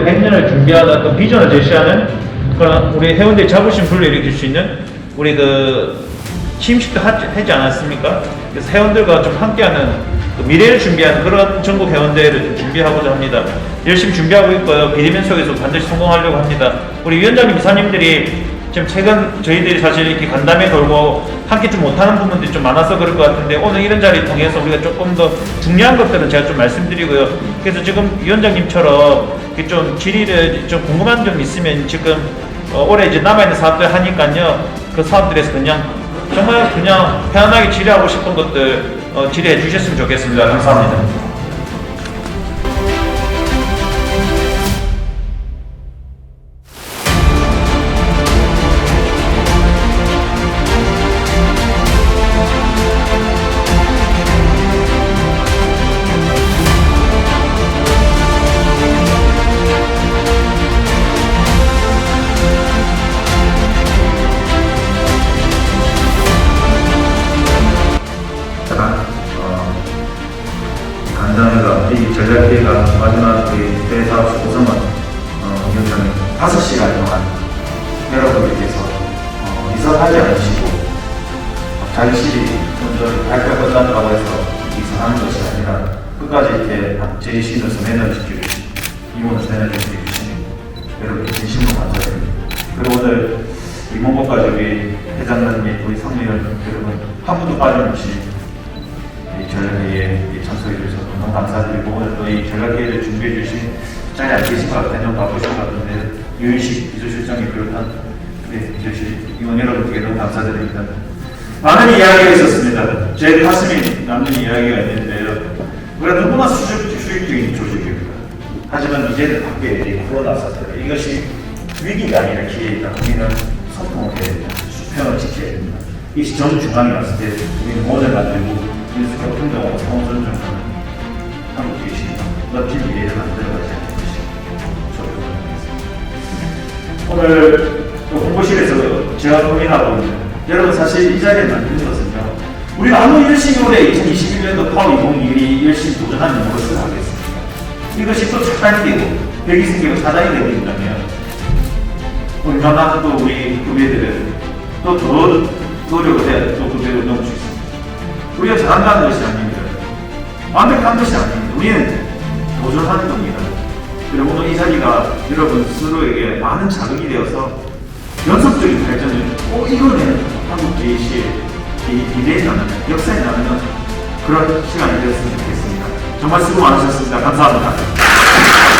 내년을 준비하는 어떤 비전을 제시하는 그런 우리 회원들이 자부심 불러일으킬 수 있는 우리 그 취임식도 하- 하지 않았습니까? 그래서 회원들과 좀 함께하는 그 미래를 준비하는 그런 전국 회원대회를 좀 준비하고자 합니다. 열심히 준비하고 있고요. 비대면 속에서 반드시 성공하려고 합니다. 우리 위원장님, 이사님들이 지금 최근 저희들이 사실 이렇게 간담회 돌고 함께 좀 못하는 부분들이 좀 많아서 그럴 것 같은데 오늘 이런 자리 통해서 우리가 조금 더 중요한 것들은 제가 좀 말씀드리고요. 그래서 지금 위원장님처럼 좀 질의를 좀 궁금한 점 있으면 지금 어, 올해 이제 남아있는 사업들 하니까요. 그 사업들에서 그냥 정말 그냥 편안하게 질의하고 싶은 것들 어, 질의해 주셨으면 좋겠습니다. 감사합니다. 간단해가 이 전략회의가 마지막 그 대사업 구성은 어, 위원장님 5시간 동안 여러분들께서 어, 이사하지 않으시고 자유실이 먼저 발표 끝난다고 해서 이사하는 것이 아니라 끝까지 이렇게 지켜주신 이모는 매너를 지켜주신 여러분께 진심으로 감사드립니다. 그리고 오늘 이모고까지 우리 회장님, 우리 상무위원 여러분 한 분도 빠짐없이 이 전략회의에 참석해 주셔서 너무 감사드리고 오늘 또이 전략회의를 준비해 주신 자리 안 계신 것 같아요. 너무 바쁘신 것 같은데 유일식 비서실장이 비롯한 우리 비서실 임원 여러분께 너무 감사드립니다. 많은 이야기가 있었습니다. 제 가슴이 남는 이야기가 있는데요. 우리가 누구나 수직, 수직적인 조직입니다. 하지만 이제는 밖에 이 코로나 사태 이것이 위기가 아니라 기회이다. 우리는 소통을 해야 됩니다. 수평을 지켜야 됩니다. 이 전 중앙에 왔을 때 우리는 모델 만들고 민수 교통정하고 성선정하는 한국 계시 멋진 미래를 만들어가지 않는 것이 저도 오늘 또 홍보실에서 제가 고민하고 여러분 사실 이 자리에 만드는 것은요 우리가 아무 열심히 올해 2021년도 파워 2021이 열심히 도전하는 무엇을 하겠습니까? 이것이 또 착단이 되고 벽이 생기고 사단이 되고 있다면 얼마나 또 우리 후배들은 또더 노력을 해야 또 후배를 넘을 수 있습니다. 우리가 잘한다는 것이 아닙니다. 완벽한 것이 아닙니다. 우리는 도전하는 겁니다. 그리고 오늘 이 자리가 여러분 스스로에게 많은 자극이 되어서 연속적인 발전을 꼭 이거는 한국 이 미래에 남는 역사에 남는 그런 시간이 되었으면 좋겠습니다. 정말 수고 많으셨습니다. 감사합니다.